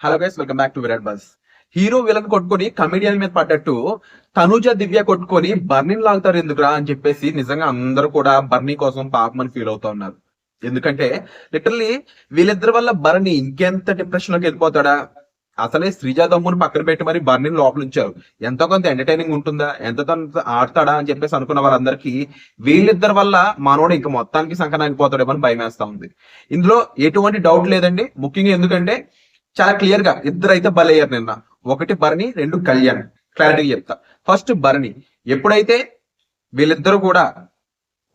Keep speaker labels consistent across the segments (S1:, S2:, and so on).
S1: Hello guys welcome back to Virat bus hero villain కొట్టుకొని comedian మీద పడ్డట్టు తనుజ దివ్య కొట్టుకొని బర్నీని లాగుతారు ఎందుకురా అని చెప్పేసి నిజంగా అందరూ కూడా బర్నీ కోసం పాపమని ఫీల్ అవుతా ఉన్నారు. ఎందుకంటే లిటరలీ వీళ్ళిద్దరి వల్ల బర్నీ ఇంకెంత డిప్రెషన్లోకి వెళ్ళిపోతాడా? అసలే శ్రీజా దమ్ముని పక్కన పెట్టి మరి బర్నీని లోపల ఉంచారు. ఎంతో కొంత ఎంటర్టైనింగ్ ఉంటుందా? ఎంత ఆడతాడా అని చెప్పేసి అనుకున్న వాళ్ళందరికీ వీళ్ళిద్దరి వల్ల మనోడు ఇంకా మొత్తానికి సంకనాగిపోతాడేమో అని భయం వేస్తా ఉంది. ఇందులో ఎటువంటి డౌట్ లేదండి. ముఖ్యంగా ఎందుకంటే చాలా క్లియర్గా ఇద్దరు అయితే బలయ్యారు నిన్న. ఒకటి భరణి రెండు కళ్యాణ్. క్లారిటీగా చెప్తా. ఫస్ట్ భరణి ఎప్పుడైతే వీళ్ళిద్దరూ కూడా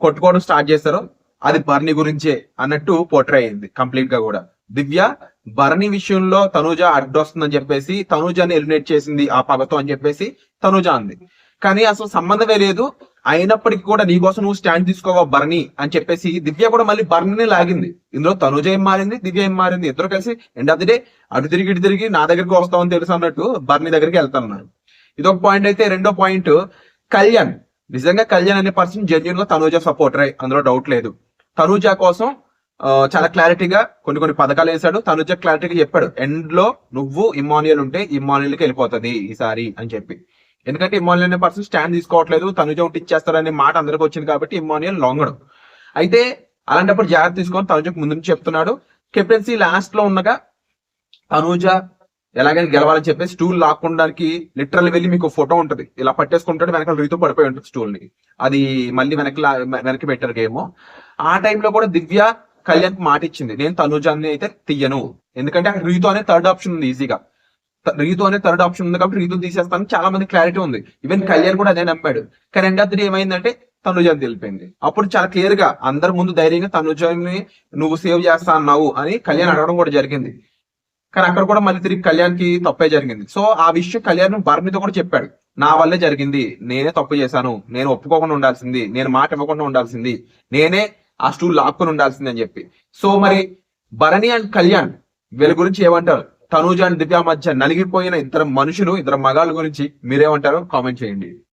S1: కొట్టుకోవడం స్టార్ట్ చేస్తారో అది భరణి గురించే అన్నట్టు పోట్రే అయింది కంప్లీట్గా కూడా. దివ్య భరణి విషయంలో తనూజ అడ్డొస్తుందని చెప్పేసి తనూజని ఎలిమినేట్ చేసింది ఆ పగతో అని చెప్పేసి తనూజ అంది. కానీ అసలు సంబంధమే లేదు. అయినప్పటికీ కూడా నీకోసం నువ్వు స్టాండ్ తీసుకోవా బర్ని అని చెప్పేసి దివ్య కూడా మళ్ళీ బర్ని లాగింది. ఇందులో తనుజ ఏం మారింది? దివ్య ఏం మారింది? ఇద్దరు కలిసి ఎండ్ ఆఫ్ ది డే అటు తిరిగి ఇటు తిరిగి నా దగ్గరికి వస్తామని తెలుసు అన్నట్టు బర్ని దగ్గరికి వెళ్తున్నాను ఇదొక పాయింట్ అయితే రెండో పాయింట్ కళ్యాణ్. నిజంగా కళ్యాణ్ అనే పర్సన్ జెన్యున్గా తనూజ సపోర్టర్ అందులో డౌట్ లేదు. తనూజ కోసం చాలా క్లారిటీగా కొన్ని కొన్ని పథకాలు వేశాడు. తనూజ క్లారిటీగా చెప్పాడు. ఎండ్లో నువ్వు ఇమ్మాన్యుయల్ ఉంటే ఇమ్మాన్యుయల్కి వెళ్ళిపోతుంది ఈసారి అని చెప్పి. ఎందుకంటే ఇమ్మాన్యుయల్ అనే పర్సన్ స్టాండ్ తీసుకోవట్లేదు తనుజ ఒకటి ఇచ్చేస్తారనే మాట అందరికి వచ్చింది కాబట్టి ఇమ్మాన్యుయల్ లొంగడు. అయితే అలాంటప్పుడు జాగ్రత్త తీసుకొని తనుజకు ముందు నుంచి చెప్తున్నాడు. కెప్టెన్సీ లాస్ట్లో ఉండగా తనుజ ఎలాగైనా గెలవాలని చెప్పేసి స్టూల్ లాక్కోడానికి లిటరల్ వెళ్ళి మీకు ఫోటో ఉంటది. ఇలా పట్టేసుకుంటాడు వెనకాల రీతో పడిపోయి ఉంటుంది స్టూల్ని. అది మళ్ళీ వెనక్కి లా- వెనక్కి పెట్టారు గేమ్. ఆ టైంలో కూడా దివ్య కళ్యాణ్ మాట ఇచ్చింది. నేను తనుజాన్ని అయితే తీయను. ఎందుకంటే అక్కడ రీతో అనే థర్డ్ ఆప్షన్ ఉంది ఈజీగా రీతు అనే థర్డ్ ఆప్షన్ ఉంది కాబట్టి రీతు తీసేస్తాను చాలా మంది క్లారిటీ ఉంది. ఈవెన్ కళ్యాణ్ కూడా అదే నమ్మాడు. కానీ ఎండ్ ఆఫ్ ది డే ఏమైందంటే తనుజాని తెలిపింది. అప్పుడు చాలా క్లియర్గా అందరి ముందు ధైర్యంగా తనుజాని నువ్వు సేవ్ చేస్తా అన్నావు అని కళ్యాణ్ అడగడం కూడా జరిగింది. కానీ అక్కడ కూడా మళ్ళీ తిరిగి కళ్యాణ్కి తప్పే జరిగింది. సో ఆ విషయం కళ్యాణ్ భరణితో కూడా చెప్పాడు. నా వల్లే జరిగింది. నేనే తప్పు చేశాను. నేను ఒప్పుకోకుండా ఉండాల్సింది. నేను మాట ఇవ్వకుండా ఉండాల్సింది. నేనే ఆ స్టూల్ లాక్కుని ఉండాల్సింది అని చెప్పి. సో మరి భరణి అండ్ కళ్యాణ్ వీళ్ళ గురించి ఏమంటారు? తనూజ అండ్ దివ్య మధ్య నలిగిపోయిన ఇద్దరు మనుషులు ఇద్దరు మగాళ్ళ గురించి మీరేమంటారో కామెంట్ చేయండి.